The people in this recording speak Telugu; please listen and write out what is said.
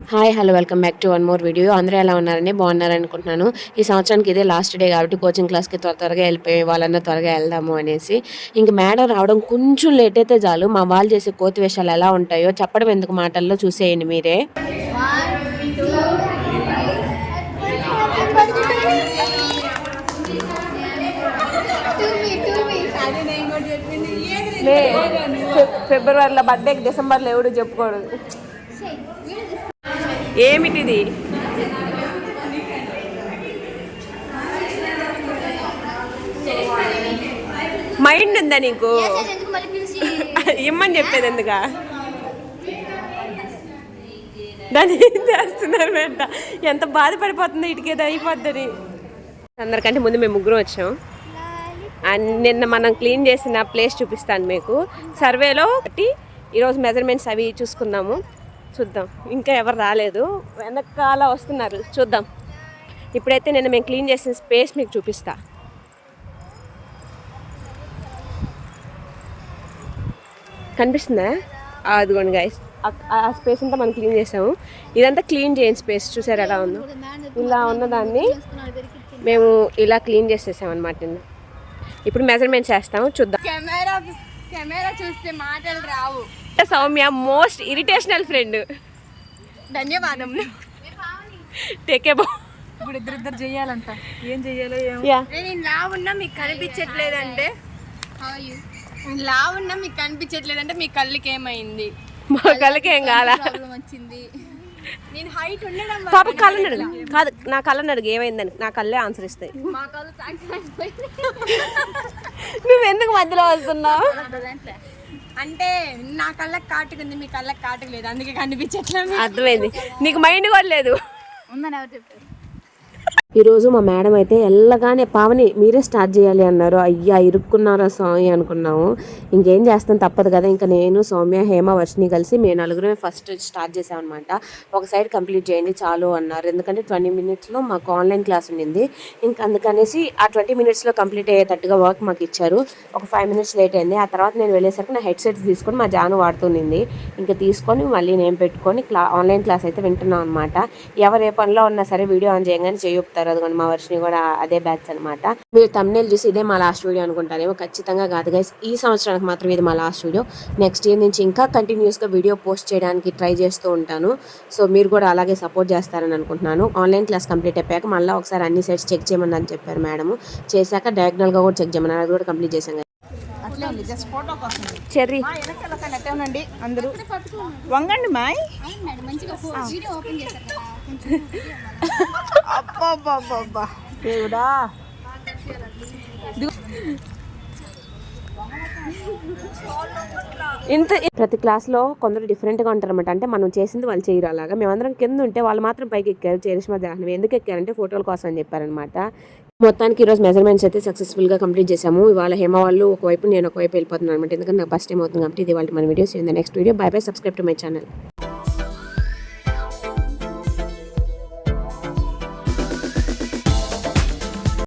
Hi hello welcome back to one more video అందరూ ఎలా ఉన్నారని బాగున్నారని అనుకుంటున్నాను. ఈ సంవత్సరానికి ఇదే లాస్ట్ డే కాబట్టి కోచింగ్ క్లాస్కి త్వర త్వరగా వెళ్ళిపోయి వాళ్ళన్నా త్వరగా వెళ్దాము అనేసి. ఇంక మేడం రావడం కొంచెం లేట్ అయితే చాలు. మా వాళ్ళు చేసే కోతి వేషాలు ఎలా ఉంటాయో చెప్పడం ఎందుకు మాటల్లో చూసేయండి మీరే. లే ఫె- ఫిబ్రవరిలో బర్త్డేకి డిసెంబర్లో ఎవడు చెప్పుకోడు. ఏమిటిది? మైండ్ ఉందా నీకు? ఇమ్మని చెప్పేది ఎందుక? దాన్ని ఏం చేస్తున్నారు వెంట ఎంత బాధపడిపోతుందో ఇటుకేదో అయిపోద్దని. అందరికంటే ముందు మేము ముగ్గురు వచ్చాం. అండ్ నిన్న మనం క్లీన్ చేసిన ప్లేస్ చూపిస్తాను మీకు. సర్వేలో ఒకటి ఈరోజు మెజర్మెంట్స్ అవి చూసుకుందాము. చూద్దాం. ఇంకా ఎవరు రాలేదు. వెనకాల వస్తున్నారు. చూద్దాం. ఇప్పుడైతే నేను మేము క్లీన్ చేసిన స్పేస్ మీకు చూపిస్తా. కనిపిస్తుందా? అదిగోండి గైస్ ఆ స్పేస్ అంతా మనం క్లీన్ చేసాము. ఇదంతా క్లీన్ చేయని స్పేస్. చూసారు ఎలా ఉందో? ఇలా ఉన్నదాన్ని మేము ఇలా క్లీన్ చేసేసాం అనమాట ఇప్పుడు మెజర్మెంట్స్ వేస్తాము చూద్దాం. కెమెరా కెమెరా చూస్తే మాటలు రావు. Soumya most irritational friend. ధన్యవాదములు. టేకే బో ఇప్పుడు ఇద్దరిద్దరు చెయ్యాలంట. ఏం యా నేను లా ఉన్నా మీకు కనిపించట్లేదంటే. లా ఉన్నా మీకు కనిపించట్లేదంటే మీ కళ్ళకి ఏమైంది? మా కళ్ళకి ఏం కాలా? ప్రాబ్లం వచ్చింది. నేను హైట్ ఉండడం పాప కళ్ళని అడుగు కాదు నా కళ్ళని అడుగు ఏమైందని నా కళ్ళే ఆన్సర్ ఇస్తాయి. మా కళ్ళు సాగిపోయి నువ్వు ఎందుకు మధ్యలో వస్తున్నావు? అంటే నా కళ్ళకి కాటుకుంది మీ కళ్ళకి కాటుకు లేదు. అందుకే కనిపించట్లేదు అర్థమైంది. నీకు మైండ్ కూడా లేదు. ఉందని ఎవరు చెప్పారు? ఈరోజు మా మేడం అయితే ఎల్లగానే పావని మీరే స్టార్ట్ చేయాలి అన్నారు. అయ్యా ఇరుక్కున్నారా స్వామి అనుకున్నాము. ఇంకేం చేస్తాం తప్పదు కదా. ఇంకా నేను సౌమ్య హేమ వర్షిని కలిసి మేము నలుగురమే ఫస్ట్ స్టార్ట్ చేసామన్నమాట. ఒక సైడ్ కంప్లీట్ చేయండి చాలు అన్నారు. ఎందుకంటే ట్వంటీ మినిట్స్లో మాకు ఆన్లైన్ క్లాస్ ఉండింది. ఇంకా అందుకనేసి ఆ ట్వంటీ మినిట్స్లో కంప్లీట్ అయ్యేటట్టుగా వర్క్ మాకు ఇచ్చారు. ఒక ఫైవ్ మినిట్స్ లేట్ అయింది. ఆ తర్వాత నేను వెళ్ళేసరికి నా హెడ్సెట్స్ తీసుకొని మా జాను వాడుతుంది ఇంకా తీసుకొని మళ్ళీ నేను పెట్టుకొని క్లా ఆన్లైన్ క్లాస్ అయితే వింటున్నాం అనమాట ఎవరు ఏ పనిలో ఉన్నా సరే వీడియో ఆన్ చేయగానే చెయ్యుపుతారు అదిగోండి మా వర్షిని కూడా అదే బ్యాచ్ అనమాట మీరు తమ్నేల్ చూసి ఇదే మా లాస్ట్ వీడియో అనుకుంటారేమో. ఖచ్చితంగా కాదు గైస్ ఈ సంవత్సరానికి మాత్రం ఇది మా లాస్ట్ వీడియో నెక్స్ట్ ఇయర్ నుంచి ఇంకా కంటిన్యూస్గా వీడియో పోస్ట్ చేయడానికి ట్రై చేస్తూ ఉంటాను. సో మీరు కూడా అలాగే సపోర్ట్ చేస్తారని అనుకుంటున్నాను. ఆన్లైన్ క్లాస్ కంప్లీట్ అయిపోయాక మళ్ళీ ఒకసారి అన్ని సెట్స్ చెక్ చేయమని అని చెప్పారు మేడం చేశాక డయాగ్నల్గా కూడా చెక్ చేయమన్నారు అది కూడా కంప్లీట్ చేశాం guys. అట్లే ఉంది. జస్ట్ ఫోటో కోసం. చెర్రీ. ఉండండి అందరూ. వంగండి మాయ్. మంచిగా వీడియో దేవుడా. ఇంత ప్రతి క్లాస్లో కొందరు డిఫరెంట్గా ఉంటారన్నమాట. అంటే మనం చేసింది వాళ్ళు చేయరు అలాగా. మేమందరం కింద ఉంటే వాళ్ళు మాత్రం పైకి ఎక్కారు. చేరిష్మా జాహ్నవి ఎందుకు ఎక్కారంటే ఫోటోల కోసం అని చెప్పారనమాట మొత్తానికి ఈరోజు మెజర్మెంట్స్ అయితే సక్సెస్ఫుల్గా కంప్లీట్ చేసాము ఇవాళ హేమ వాళ్ళు ఒకవైపు నేను ఒకవైపు వెళ్ళిపోతున్నాను అనమాట ఎందుకంటే నాకు ఫస్ట్ టైం అవుతుంది కాబట్టి ఇది వాళ్ళు మన videos. Next video bye bye subscribe to my channel